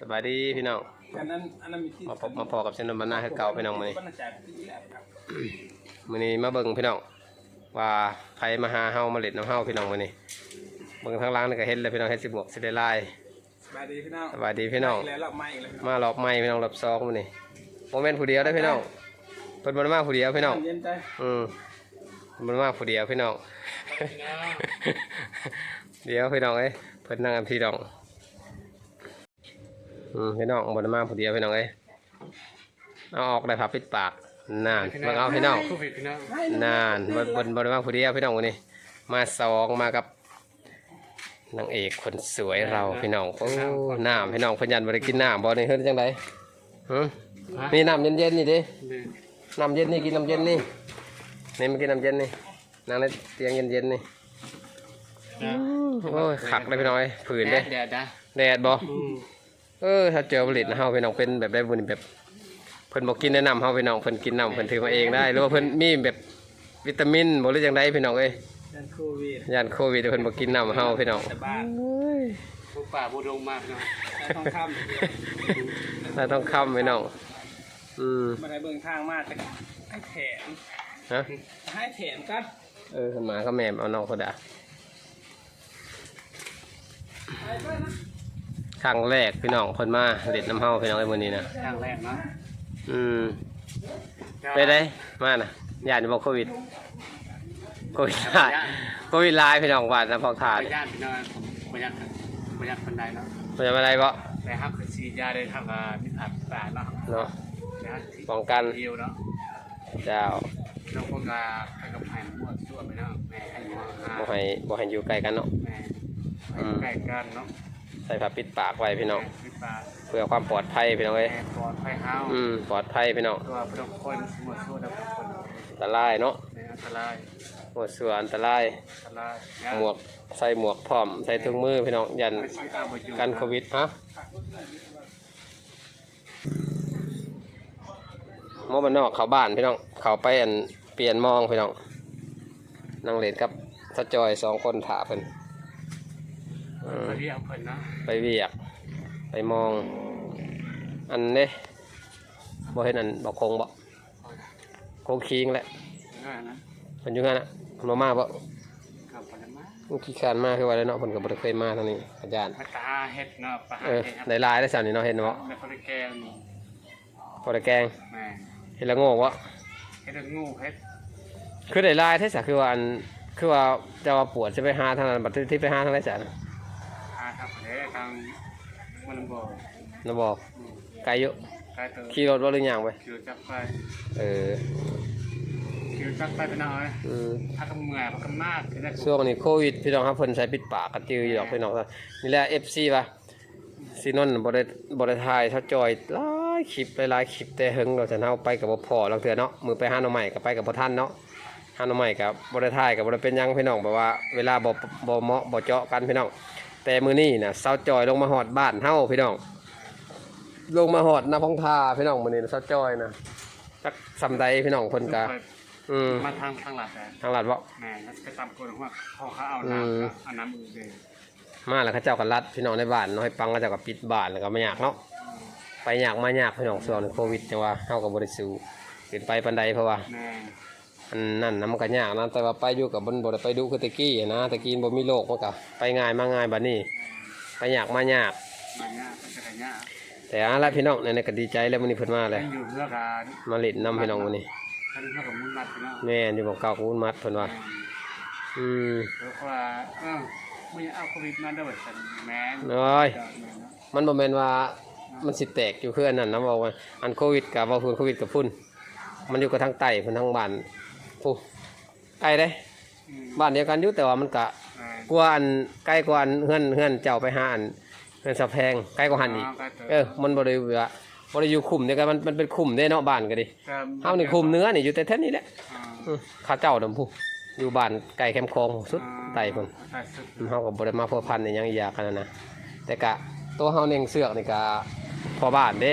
สบายดีพี่น้อง อันนั้นอันนั้นมีที่มาพบมาพอกับเชนนบรรณาคือเก่าพี่น้องมื้อนี้บ้านจ่ายปีแล้วครับมื้อนี้มาเบิ่งพี่น้องว่าใครมาหาเฮามาเล่นน้ำเฮาพี่น้องมื้อนี้เบิ่งทางหล่างนี่ก็เห็นเลยพี่น้องเห็นสิบหมวกสิได้ลายสบายดีพี่น้องสบายดีพี่น้องกแล้วรอบใหม่อีกแล้วพี่น้องมารอบใหม่พี่น้องรอบสองมื้อนี้บ่แม่นผู้เดียวได้อพี่น้องเพิ่นบ่ได้มาผู้เดียวพี่น้องเย็นใจอืมมันมาผู้เดียวพี่น้องเดี๋ยวพี่น้องเอ้ยเพิ่นนั่งกันพี่น้องอืม พี่น้องบนมาผู้เดียวพี่น้องเอ้ยเอาออกได้ผับปิดปากนานมาเอาพี่น้องโควิดพี่น้องนานบนบนบนมาผู้เดียวพี่น้องวันนี้ มาสองมากับนางเอกคนสวยเราพี่น้องโอ้น้ำพี่น้องเพิ่นยันบริกินน้ำบ่นี่เฮ็ดจังไดหืมนี่น้ำเย็นๆนี่ดินี่น้ำเย็นนี่กินน้ำเย็นนี่นี่มากินน้ำเย็นนี่นั่งในเตียงเย็นๆนี่นะโอ้ยขักเลยพี่น้อยผืนแดเด้ดแดดนะแดดบ่ อืมเออถ้าเจอผลิตนะเฮาพี่น้องเป็นแบบได้บุญแบบเพิ่นบอกกินแนะนำเฮาพี่น้องเพิ่นกินน้ำเพิ่นถือมาเองได้หรือว่าเพิ่นมีแบบวิตามินบ่หรือจังไดพี่น้องเอ้ยยันโควิดย่านโควิดเพิ่นบ่กินน้ำเฮาพี่น้อง แต่บ้านผู้ป่าผู้ดงมากเนาะแต่ทองคำเราต้องค้ำพี่น้องอืมมาได้เบิ่งทางมาแต่ให้แถมฮะให้แถมกันเออขึ้นมาก็แม่มเอาน้องเขาด่า ไปไปนะ ครั้งแรกพี่น้องเพิ่นมาเล่นน้ำเฮาพี่น้องไอ้มื้อนี้นะทางแรกเนาะอืมไปได้มาน่ะย่านบ่โควิดโควิดหลายโควิดหลายพี่น้องว่านะพอขาดไปย่านพี่น้องประหยัดประหยัดคนใดเนาะมันจะมาอะไรบ่แต่ฮักคือฉีดยาได้ทางอ่าพิษผัดป่าเนาะเนาะแต่ฮักป้องกันเดียวเนาะเจ้าเราคงจะให้กับแผ่นมั่วซั่วไปเนาะแม่ให้มั่วหาบ่ให้บ่ให้อยู่ใกล้กันเนาะแม่ให้ใกล้กันเนาะ ใส่ผ้าปิดปากไว้พี่น้องพิษป่าเพื่อความปลอดภัยพี่น้องเอ้ยแม่ปลอดภัยเฮาอืมปลอดภัยพี่น้องตัวพี่น้องคนมั่วซั่วแล้วคนอันตรายเนาะในอันตรายหมดส่วนอันตรายอันตรายหมวกใส่หมวกพร้อมใส่ถุงมือพี่น้องยันไม่ใช่การประยุกต์กันโควิดฮะหมอบ้านนอกเข้าบ้านพี่น้องเข้าไปอันเปลี่ยนมองพี่น้องนั่งเล่นกับสะจอยสองคนถาเพิ่นอืม ไปเรียกเพิ่นนะไปเวียก ไปมอง อันเด้บ่เห็นอันบอกคงบ่คงคิงแหละง่ายนะเพิ่นอยู่งั้นน่ะเพิ่นบ่มาบ่กับปนมามันขี้คร้านมาคือว่าแล้วเนาะเพิ่นก็บ่ได้เคยมาทางนี้อาจารย์มาตาเฮ็ดเนาะปลาเออเฮ็ดครับได้หลายได้สามนี่เนาะเห็นบ่ในคนแกงนี่บ่ได้แกงแม่เฮ็ดละโง่บ่เฮ็ดงูเฮ็ดคือได้หลายแท้ซะคือว่าอันคือว่าจะว่าปวดจะไปหาทางนั้นบัดที่ไปหาทางไหนซะ น่ะหาทางประเทศทางมันบ่น่ะบอกไกลอยู่กลายตัวขี่รถบ่หรือหยังไปคิวจักไปเออคิวจักไปเป็นน้อยอืมถ้าก็เมื่อยพักก็มากคือได้ช่วงนี้โควิดพี่น้องครับเพิ่นใส่ปิดปากกันจืออยู่ดอกพี่น้องครับนี่แหละ FC ป่ะซีนนท์บ่ได้บ่ได้ถ่ายเท่าจอยหลายคลิปหลายๆคลิปแต่หึงเราจะเฮาไปกับบ่พอลังเทื่อเนาะมือไปหาหน่อใหม่ก็ไปกับบ่ทันเนาะหาหน่อใหม่ก็บ่ได้ถ่ายก็บ่ได้เป็นหยังพี่น้องแบบว่าเวลาบ่บ่เหมาะบ่เจาะกันพี่น้อง แต่มื้อนี้น่ะเซาจอยลงมาฮอดบ้านเฮาพี่น้อง ลงมาฮอดนาพงทาพี่น้องมื้อนี้น่ะเซาจอยน่ะจักสำใดพี่น้องเพิ่นก็อืมมาทางทางหลัดแต่ทางลาดบ่แม่แล้วก็ตามคนว่าเขาเขาเอาอืมน้ำเอาน้ำมือเลยมาแล้วเขาเจ้าก็รัดพี่น้องในบ้านเนาะให้ปังเขาเจ้าก็ปิดบ้านแล้วก็ไม่อยากเนาะไปอยากมาอยากพี่น้องส่วนโควิดจังว่าเฮาก็บ่ได้สู้ขึ้นไปปานใดเพราะว่าแม่ อันนั่นนะมันก็ยากนะแต่ว่าไปอยู่กับบ่บ่ได้ไปดูคือแตะกี้นะแตะกี้บ่มีโรคมันก็ไปง่ายมาง่ายบัดนี้ไปอยากมายาก มันยากมันจะยากแต่เอาละพี่น้องในๆก็ดีใจแล้วมื้อนี้เพิ่นมาเลยอยู่เพื่อการมาเล่นนํพี่น้องมื้อนี้ท่านเพื่อกับมุนมัดพี่น้องแม่นอยู่บ่เก่ากูมัดเพิ่นว่าอืมแล้วว่าเออไม่เอาโควิดมาด้วยสันแม่น้อยมันบ่แม่นว่ามันสิแตกอยู่คืออันนั้นนะบอกว่าอันโควิดกับว่าพุ่นโควิดกับพุ่นมันอยู่กับทางใต้พุ่นทางบ้าน ผู้ไกลเด้บ้านเดียวกันอยู่แต่ว่ามันกะกว่าอันใกล้กว่าอันเฮือนเฮือนเจ้าไปหาอันเฮือนสะแพงใกล้กว่าหันอีกเออมันบ่ได้ว่าบ่ได้อยู่คุมเดียวกันมันมันเป็นคุมเด้เนาะบ้านก็ดิเฮานี่คุมเนื้อนี่อยู่แต่แท้นี้แหละอือข้าเจ้านํผู้อยู่บ้านไกลแคมป์คลองสุดใต้พุ่นใต้สุดเฮาก็บ่ได้มาพัวพันในหยังอีหยากันนะนะแต่กะตัวเฮาเน่งเสือกนี่กะพอบ้านเด้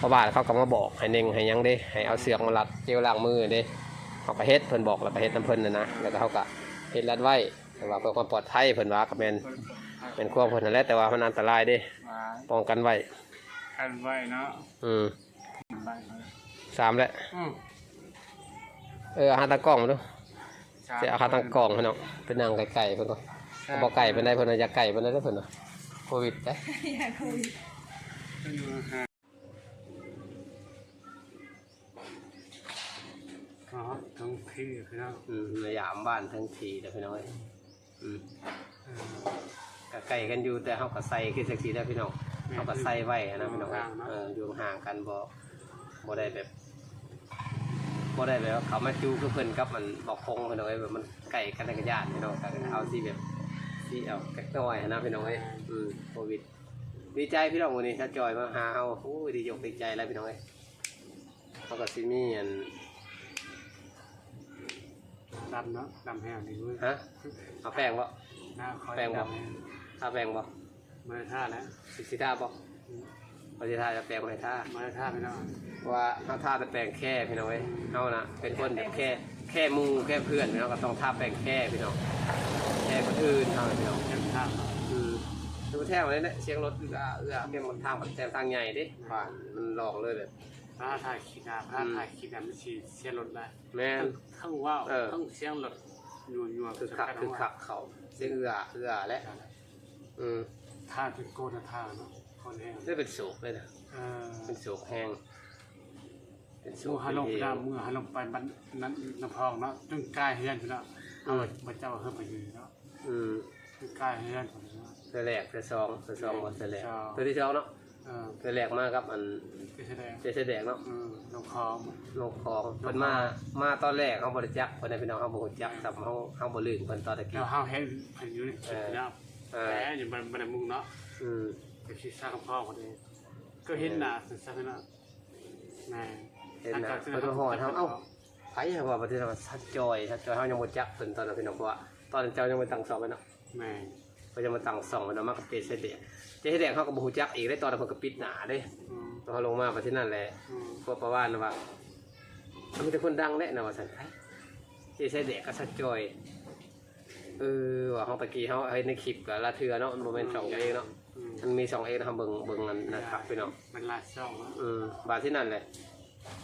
พอบ้านเขาก็มาบอกให้เน่งให้หยังเด้ให้เอาเสือกมารัดเจลล้างมือเด้ เขาก็เฮ็ดเพิ่นบอกแล้วก็เฮ็ดนํเพิ่นน่ะนะแล้วก็เฮาก็เฮ็ดรัดไว้แต่ว่าเพื่อความปลอดภัยเพิ่นว่าก็แม่นเป็นความเพิ่นนั่นแหละแต่ว่ามันอันตรายเด้มาป้องกันไว้กันไว้เนาะอืมบ้านเขาสามแล้วอืมเอออาหารตะกล้องมาดูเสียอาหารตะกล้องพี่น้องเป็นนางไก่ๆเพิ่นก็บ่ไก่เป็นได้เพิ่นน่ะอยากไก่เป็นได้เด้อเพิ่นน่ะโควิดเด้อยู่ห่างอ๋อ ต้องพี่พี่น้องอืมระยามบ้านทั้งทีเด้อพี่น้องเอ้ยอืมก็ไก่กันอยู่แต่เฮาก็ใส่คือจังซี่แหล้วพี่น้องเฮาก็ใส่ไว้นะพี่น้องเอออยู่ห่างกันบ่บ่ได้แบบบ่ได้แบบว่าเขามาจูคือเพิ่นกับมันบ่คงพี่น้องเอ้ยแบบมันไก่กันในกระยานพี่น้องก็เอาสิแบบสิเอาแก๊กน้อยนะพี่น้องเอ้ยอืมโควิด ดีใจพี่น้องวันนี้ถ้าจอยมาหาเฮาโอ้ยดีอกดีใจแล้วพี่น้องเอ้ยเขาก็สิมีอัน ดำเนาะดำแห้งดีด้วยฮะเอาแป้งบ่หน้าคอยแปลงบ่ดำแห้งทาแป้งบ่มาท่าแล้วสิสิทาบ่บ่สิทาจะแป้งบ่ให้ทามาท่าพี่น้องว่าเฮาทาแต่แป้งแค่พี่น้องเอ้ยเฮานะเป็นคนแบบแค่แค่หมู่แค่เพื่อนพี่น้องก็ต้องทาแป้งแค่พี่น้องแค่คนอื่นเฮาพี่น้องเต็มท่าอืมดูแท้ว่าเนี่ยเสียงรถเอื้อเอื้อเพียงมันทางมันแซมทางใหญ่เด้ผ่านมันหลอกเลยแบบ พระถ่ายขีดน้ำพระถ่ายขีดน้ำไม่ชีเสียรถได้แม่น ทั้งว่าวเออ ทั้งเสียงรถยัวยัวคือคักคือคักเขาเสียงเอื้อเอื้อและอืมท่าเป็นโกนท่าเนาะคนแห้งได้เป็นโศกเลยนะเออเป็นโศกแห้งเป็นโศสูกฮาลงไปน้ำเมื่อฮาลงไปบันนั้นน้ำพองเนาะจนกายเฮือนพี่เนาะเอาไว้พระเจ้าเฮือนไปยืนเนาะอืมจนกายเฮือนคนเนาะเธอแรกเธอสองเธอสองก่อนเธอแรกสองเธอที่สองเนาะ เออเธอแรกมากับอันที่แสดงเจเสแดงเนาะเออลงคอมโลกของเพิ่นมามาตอนแรกเขาบริจักเพิ่นได้พี่น้องเขาบริจักสับเขาเขาบ่ลืมเพิ่นตอนตะแล้กี้วเฮาเห็นเพิ่นอยู่ในคลิปเนาะเอแหอมอยู่บันบันมุงเนาะอืมไปคิดสร้างกับพ่อคนเองก็เห็นหน้าสันๆเนาะแม่เห็นนะเพิ่นมาหอดเขาเอ้าไผว่าประเทศว่าชัดจอยชัดจอยเขายังบ่จักเพิ่นตอนนั้นพี่น้องเพราะว่าตอนนั้นเจ้ายังบ่ตั้งสอบไว้เนาะแม่เพิ่นจะมาตั้งสองไว้เนาะมากับเจเสแดง เจเสแดงเขาก็บ่ฮู้จักอีกได้ตอนนั้นเพิ่นก็ปิดหน้าเด้อืมตอนเขาลงมาประเทศนั้นแหละอืมพวกประวานนะว่ามันมีแต่คนดังแน่นะว่าสันไอ้เจใช้เด็กก็ชัดจอยเออว่าเขาตะกี้เขาให้ในคลิปกับลาเทือเนาะมันโมเมนต์สองเองเนาะอืมมันมีสองเองนะครับเบิ่งเบิ่งนั่นนะครับพี่น้องมันลาดช่องเนาะอืมบาทที่นั่นเลย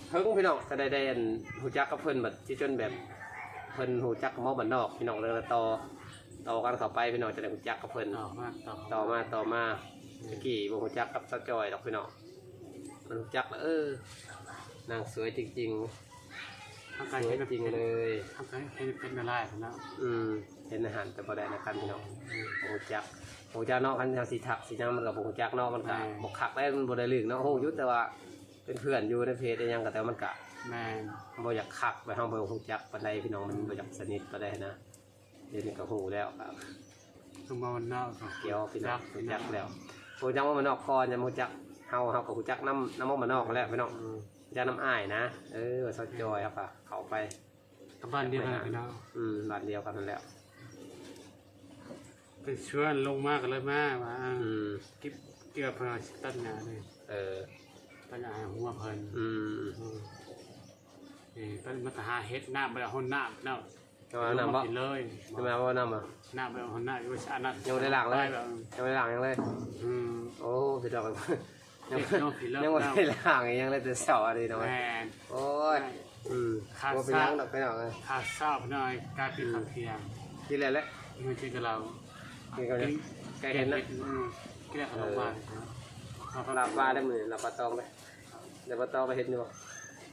เพิ่งพี่น้องก็ได้ได้อันหูจักกับเพิ่นแบบที่จนแบบเพิ่นหูจักกับหมอบันนอกพี่น้องเลยต่อต่อกันเข้าไปพี่น้องจะได้หูจักกับเพิ่นต่อมาต่อต่อมาต่อมา ตะกี้บ่หูจักกับชัดจอยดอกพี่น้องมันหูจักแล้วเออนางสวยจริงๆทางสการวยเห็นจริงเลยทางการเห็นเป็นอะไรเนาะอืมเห็นอาหารแต่บ่ได้นะครับพี่น้องโอ้จักโอ้จักเนาะคันทางสีทักสีน้ำมันกับโอ้จักเนาะมันกะบกคักได้มันบ่ได้ลึกเนาะโอ้อยุแต่ว่าเป็นเพื่อนอยู่ในเพจได้ยังก็แต่ว่ามันกะแม่บ่อยากคักไปห้องบ่ฮู้จักปานใดพี่น้องมันบ่อยากสนิทปานใดนะเดี๋ยวนี้ก็ฮู้แล้วครับคือมาวันนอกเกี่ยวพี่น้องฮู้จักแล้ว ฮู้จักว่ามันนอกก่อนยังบ่ฮู้จักเฮาเฮาก็ฮู้จักน้ำน้ำมันนอกแล้วพี่น้องฮู้จักน้ำอ้ายนะเออว่าซอจอยครับอะเข้าไปกับบ้านเดียวกันพี่น้องอืมบ้านเดียวกันนั่นแหละเป็นชวนลงมากกันเลยมากว่าอืมกิ๊บเกี่ยวกับพลังตัดงานเลยเออตัดงานหัวเพลินอืมนี่เป็นมาตหาเฮ็ดหน้าไปเอาหน้าเนาะเอามาน้ำบ่กินเลยทำไมว่าน้ำอะหน้าไปเอาหน้าอยู่อันนั้นยังไม่ได้ล้างเลยแบบยังไม่ได้ล้างยังเลยอืม โอ้พี่ดอกยังผิดเนอะผิดแล้วยังไม่ได้ล้างยังเลยแต่เสาอะไรน้อยแม่นโอ้ยอืมขาด ว่าเป็นซากยังดอกไปหน่อยขาดเศร้าหน่อยกลายเป็นขับเพียงกินอะไรแล้วไม่ใช่กับเรากินกันเลยไก่เห็นนะอืมกินได้ขนมหวานเอาลาบปลาได้มือลาบปลาตองเลยเดี๋ยวปลาตองไปเห็นดู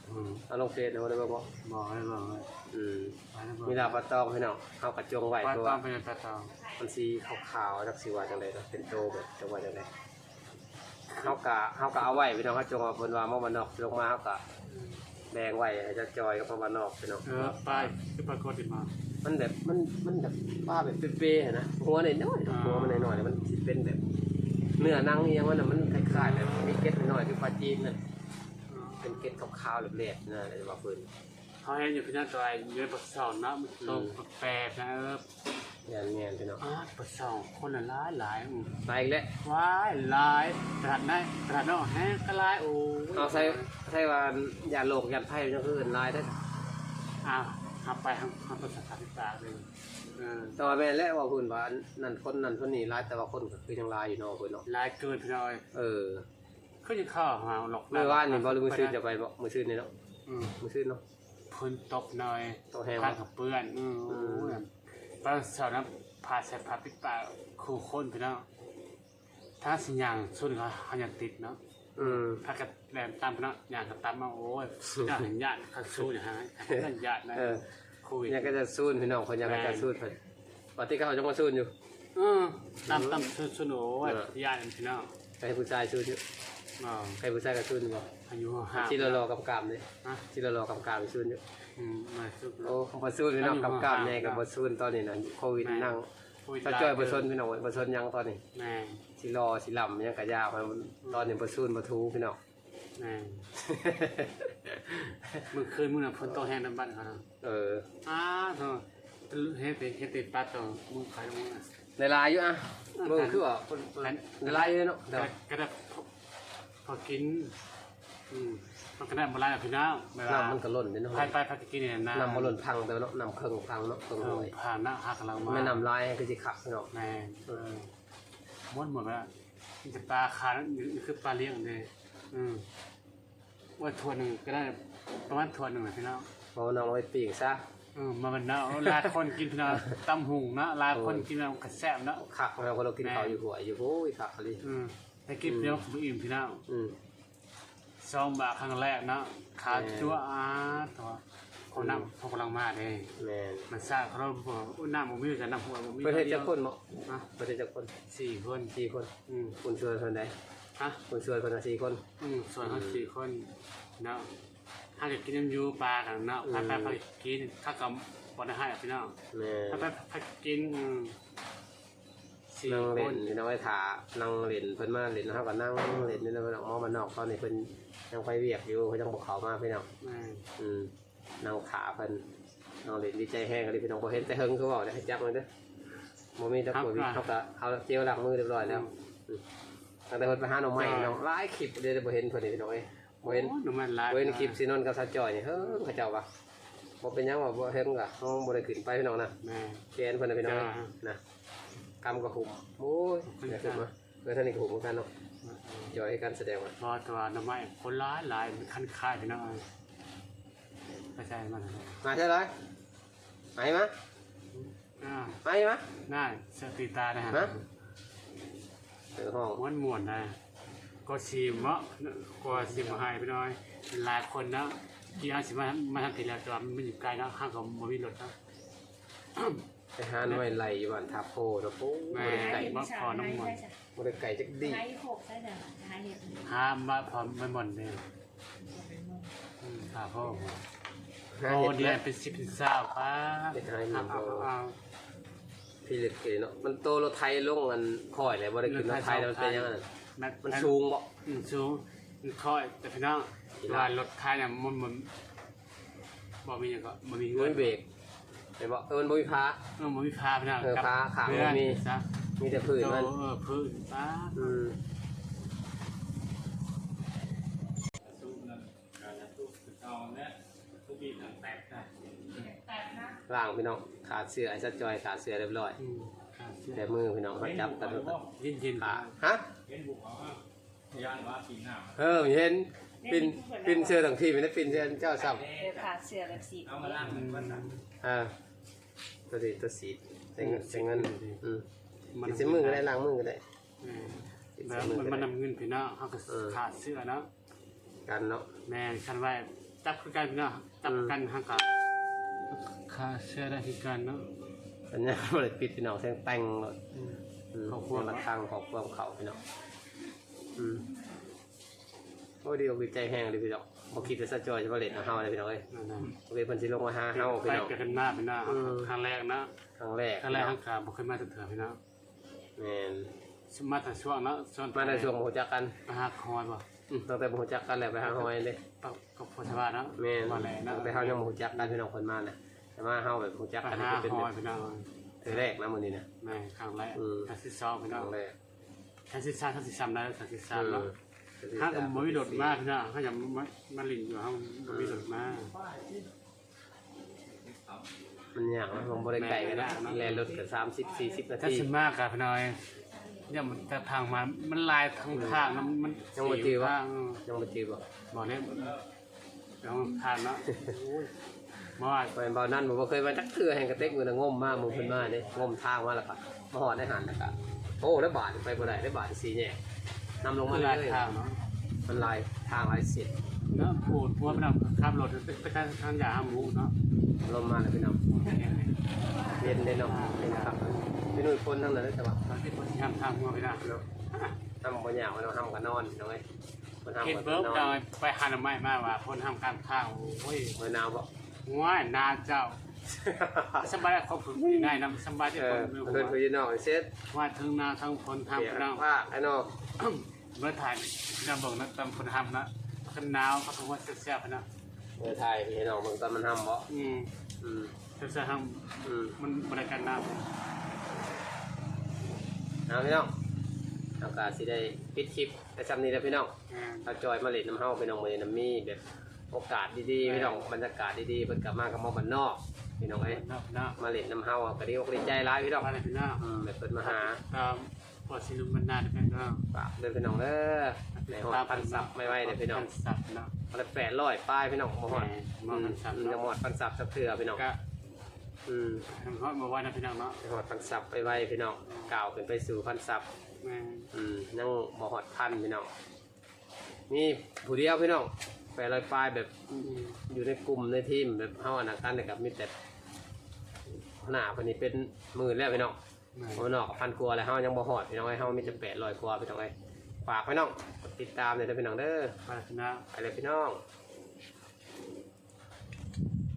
อืมเอาลงเฟซเอาได้บ่บ่บอกให้บอกเลยอืมบอกให้บอกมีลาบปลาตองพี่น้องเอากระจงไว้ปลาตัวต้องเป็นปลาตองมันสีขาวๆจักสีว่าจังไดเนาะเป็นโตแบบจังว่าจังได เฮากะเฮากะเอาไว้พี่น้องเขาจงเอาเพิ่นว่าเมื่อวันนอกลงมาเฮากะแดงไว้ให้จะจอยกับเมื่อวันนอกพี่น้องเออป้ายคือปรากฏมา มันแบบมันมันแบบป้าแบบเป๊ะๆอะนะหัวหน่อยๆหัวมันหน่อยๆมันสิเป็นแบบ เนื้อหนังอิหยังมันน่ะมันคล้ายๆแบบมีเกล็ดหน่อยๆคือปลาจีนน่ะเป็นเกล็ดขาวๆเหล็กๆนะอะไรว่าเพิ่น เขาให้อยู่พี่น้าตัวไอ้เยืนปักสองนะมันตรงแปลกนะเออ แม่นแม่นพี่น้องอ่าปักสองคนละหลายหลายอืมมาอีกแล้วว้ายหลายตลาดไหนตลาดนอกแห้งก็หลายโอ้ยเอาใส่ใส่ว่าอย่าโลกอย่าไผ่จังคืออื่นลายได้ออ้าวทำไปทำทำภาษาไทยตาเลยอเออแต่ว่าแม่นแล้วว่าเพิ่นว่าอันนั่นคนนั่นคนนี้หลายแต่ว่าคนก็คือยังหลายอยู่เนาะเพิ่นเนาะลายเกินพี่น้อยเออเขาจะเข้าหาหลอกเมื่อวานนี่บ่รู้มื้อซื่อจะไปบ่มื้อซื่อนี่เนาะอืมมื้อซื่อเนาะฝนตกหน่อยตกแห้งผ้ากับเปื้อนอืมอืมโอ้ย ตอนเช้านั้นพาใส่ผ้าปิดปากคู่คนพี่น้องถ้าสิย่างสุดก็เขาอยากติดเนาะอืมถ้ากับแรมตามพี่น้องย่างกับตามมาโอ้ยญาติเห็นญาติเขาสู้เนี่ยฮะนั่นญาตินะเออโควิดยังก็จะสู้พี่น้องคนยังก็จะสู้เพิ่นปกติเขาจะมาสู้อยู่อืมตามตามสุดสุดโอ้ยเออญาติพี่น้องให้ผู้ชายสู้อยู่ อ๋อให้ผู้ชายก็สู้อยู่บ่อายุห้าที่เรารอกำกับนี่ฮะที่เรารอกำกับสู้อยู่อืมมาสู้โอ้บ่สู้พี่น้องกำกับใหญ่ก็บ่สู้ตอนนี้น่ะโควิดนั่งโควิดถ้าจ้อยบ่ซนพี่น้องบ่ซนยังตอนนี้แม่สิรอสิลำยังกะยาวมันตอนนี้บ่สู้บ่ทูพี่น้อง แม่เมื่อคืนมึงน่ะฝนตกแห้งน้ำบ้านเขานะเอออ้าโธ่เฮ็ดติเฮ็ดติปลาตัวมึงขายมึงอะในลายอยู่อะมึงคือว่าคนในลายอยู่เนาะก็เดี๋ยวก็ได้พ อพอกินอืมมันก็ได้บ่หลายพี่น้องเวลาน้ำมันก็ล้นเด้เนาะไปไปพักกินเนี่ยนะน้ำบ่ล้นพังแต่ว่าเนาะน้ำเครื่องพังเนาะเครื่องเอห้อวยผ่านหน้าหักหลังมาไม่น้ำลายคือสิขักพี่น้องแม่เออม้วนหมดแล้วมันจะปลาคานี่คือปลาเลี้ยงเลยอืมว่าทวนหนึงก็ได้ประมาณทวนหนึงแหละพี่น้องเอาน้องเอาไปปีกซะเออมาบันเนาะหลายคนกินพี่น้องตำหุงเนาะหลายคนกินแล้วกระแซบเนาะ ขักแล้วก็เรากินข้าวอยู่หัวอยู่โอ้ยขักอะไรอืม แต่กินเดียวผมอิ่มพี่น้องอืม ซองบาทครั้งแรกเนาะขาแม่จั่วอาตัวคนน้ำพอกำลังมาเลยแม่นมันทราบเขาบอกอุ้ยน้ำมันมีแต่น้ำหัวมันมีประเทศจักคนเนาะนะประเทศจักคนสี่คนสี่คนอืมคุณช่วยคนใดฮะคุณช่วยคนละสี่คน อืมส่วนเขาสี่คนเนาะถ้าเกิดกินน้ำยูปลากันเนาะไปไปไปกินข้าวกับบนให้พี่น้องแม่ถ้าไปไปกินอืม สี่นั่งคเล่นนพี่น้องไอ้ถานั่งเล่นเพิ่นมาเล่นเฮาก็นั่งเล่นนี่นะพี่น้องมองมันนอกตอนนี้เพิ่นยังไปเวียกอยู่เพิ่นยังบ่เข้ามาพี่น้องแม่อืมนั่งขาเพิ่นนั่งเล่นดีใจแห้งเลยพี่น้องบ่เห็นแต่เฮิงคือเว้าได้ให้จับมันเด้อบ่มีตะโกนเขาก็เอาเจลล้างมือเรียบร้อยแล้วอืมตั้งแต่เพิ่นไปหาหน่อไม้พี่น้องหลายคลิปเด้บ่เห็นเพิ่นนี่พี่น้องเอ้ยบ่เห็น โอ้หนูมันหลายบ่เห็นคลิปสินนท์กับสาวจอยนี่เฮ้อเขาเจ้าว่าบ่เป็นหยังว่าบ่เห็นก็เฮาบ่ได้ขึ้นไปพี่น้องนะแม่แกนเพิ่นน่ะพี่น้องจ้า นะ กำกับหุ่มโอ้ยอย่าขึ้นมาเพื่อนท่านนี่ก็หุ่มเหมือนกันเนาะจอยให้การแสดงว่าพอตัวหน้ำไม้คนร้ายหลายมันคันคายพี่น้องไม่ใช่มันอะไรมาใช่เลยมาให้มาอ่ามาให้มาน่าสติตานะฮะฮะเออห้องม้วนม่วนนะก็ซีมเนาะก็ซีมมาให้พี่น้อยหลายคนนะกี่ห้าสิบมามาทำทีแล้วแต่ว่ามันอยู่ไกลเนาะห้างกับมันมีรถเนาะ ไปหาหน่วยไหลอยู่บ้านทับโพเนาะโอ้บ่ได้ไก่บ่พอน้ำมันบ่ได้ไก่จักดีใช้หกใช้แต่หาเห็ดห้ามมาพร้อมไม่หมดเลยอืมครับพ่อหาโอ้เห็ดเดือนนะเป็นสิบเป็นเศร้าป้าเฮ็ดให้มันเอาบ่เอาเอาพี่ลึกเกเนาะมันโตรถไทยลงมันค่อยเลยบ่ได้ขึ้นรถไทยแล้วมันเป็นยังไงแม่มันสูงบ่อืมสูงมันค่อยแต่พี่น้องกี่เวล้าลานรถท้ายเนี่ยมันมันบ่มีอย่างก็บ่มีบ่เงินมีเบรก ไอ้บ่เออมันบ่มีพา เออบ่มีพาพี่น้องเออพาขาเพื่อนบ่มี ซะมีแต่พื้นโตมัน เออพื้นป้าอืมตู้นั่นการตู้เอาเนี่ยตู้บีบหนังแตกนะล่างพี่น้องขาดเสื้อไอ้สัดจอยขาดเสื้อเรียบร้อย อืมครับแต่มือพี่น้องมาจับกันเย็นเย็นขาฮะ เห็นบุกเอาอะยานว่าปีหน้าเออเห็นปินปินเสื้อทั้งทีไม่ได้ปินเสื้อเจ้าซ้เดี๋ยวขาดเสือแบบสีเอามาล่างมันมันำอ่า ตัวสีตัวสีเซ็งเซ็งเงินอืมมันติดเส้นมือก็ได้ล้างมือก็ได้เออติดแล้เส้วนมือมันก็มันได้ นำเงินพี่น้องเขาก็เออ ขาดเสื้อเนาะกันเนาะ แม่คันไว้จับคือกันพี่น้องจับอืมกันห่างกันขาดเสื้อได้คือกันเนาะ อันนี้บริปิดพี่น้องเส้นแต่งเลยอืมอืมขอบคุณ เส้นละทางขอบความเขาพี่น้องอืมโอ้ยดีอกดีใจแห้งเลยพี่น้องบ่คิดจะสะจอยจะมาเล่นเอาเฮาเลยพี่น้องเอ้ยนั่นน่ะโอเคเพิ่นสิลงมาหาเฮาไปพี่น้องเกิดกันมาพี่น้องอืมครั้งแรกนะครั้งแรกครั้งแรกครั้งกลางบ่เคยมาตั้งเถื่อพี่น้องแม่นมาแต่ช่วงเนาะช่วงมาในช่วงบ่ฮู้จักกันไปหาคอยบ่อืมตั้งแต่บ่ฮู้จักกันแล้วไปหาเฮาไว้เด้กับกับพชาวบ้านเนาะแม่นมาแหละเนาะตั้งแต่เฮายังบ่ฮู้จักกันพี่น้องคนมาน่ะแต่มาเฮาแบบฮู้จักไปกันหาเป็นคแบอบยพี่น้องเทื่อแรกนะมื้อนี้นะ แม่ครั้งแรกอืม ครั้งที่สองพี่คน้องรั้งแรก ครั้งที่สามครั้งที่สามได้ครั้งที่สามเอเนาะอ ห้างกับบ่มีรถมาพี่น้องห้างยังมามาลินอยู่ห้างบ่มีรถมาแมันยากนะมันบ่ได้ไกลกันนะแล่นรถก็30 40นาถ้าทีสิมากกับพี่น้อยเนี่ยมันจะทางมา มันลายทางทางนะมันยังบ่จือวะ ทางยังบ่จือบ่บอกเลยเดี๋ยวทางเนาะโอ้ยมาว่าไปเบานั่นผมบ่เคยมาจักเทื่อแห่งกระเต็กมือนะงมมาหมู่เพิ่นมาเด้งมทางมาแล้วก็มาฮอดได้หันแล้วก็โอ้แล้วบาทไปบ่ได้ได้บาทสีแยก นำลงมามันเลลายยทางเนาะมันลายทางลายเสียดเนาะปูดพวกมันขับรถไปทางทางยาหาหมูเนาะลงมาแล้วพี่น้องเย็นได้เนาะนี่นะครับพี่นุ่ยคนทั้งนั้นเลยแต่ว่าตอนที่คนที่ทำทางมาไปได้เนาะทำบ่ยากเนาะทำก็นอนน้อยมันทำเห็นก็เบิร์กนอดอนยไปหาหน่อไม้มาว่าคนทำการข้าวโอ้ยมื้อหนาวบ่ง่ายนาเจ้าสบายครบถึงง่ายนำสบายที่เอคอนมือเพิ่นพี่น้องเซ็ตว่าถึงนาทั้งคนเปียทำกเราผ้าไอ้น้อง เมื่อถ่ายนำบอกนะตามคนทำนะกันหนาวเขาบอกว่าเสียบๆนะเมื่อไทยพี่น้องเบิ่งตอนมันทำบ่อืมอืมเสียบๆทอืมำมันบริการน้เอาพี่น้องเอากาสิได้ปิดคลิปแต่ซ้ำนี้แล้วพี่น้องำ เอาจอยมาเล่นน้ำเฮาพี่น้องมื้อนี้น้ำมีแบบโอกาสดีๆพี่น้องบรรยากาศดีๆเพิ่นกลับมากับหมอบ้านนอกพี่น้องเอ้ยเนาะเนาะมาเล่นน้ำเฮาก็ดีอกดีใจหลายพี่น้องอะไรพี่น้องอืมแบบเพิ่นมาหาตาม ปอดสิลุมบรรณาเด็กน้องฝากเด้อพี่น้องเด้อในฮอดพันซับไม่ไหวเด้อพี่น้องพันสับเนาะเอาละ800ป้ายพี่น้องบ่ฮอดแหม่บ่ฮอดพันซับอืมเนาะยังบ่ฮอดพันซับสักเทื่อพี่น้องก็อืมทำฮอดมาว่านะพี่น้องเนาะยังฮอดพันซับไปไวพี่น้องก้าวขึ้นไปสู่พันซับแม่อืมยังบ่ฮอดพันพี่น้องมีผู้เดียวพี่น้อง800ป้ายแบบอืมอยู่ในกลุ่มในทีมแบบเฮาอันนั้นกันนะครับมีแต่หน้าเพิ่นนี่เป็นหมื่นแล้วพี่น้องแม่ โอ้นอกพันกว่าแล้วเฮายังบ่ฮอดพี่น้องเอ้ยเฮามีแต่800กว่าพี่น้องเอ้ยฝากพี่น้องกดติดตามเลยเด้อพี่น้องเด้อไปพี่น้องไปเลยพี่น้องแ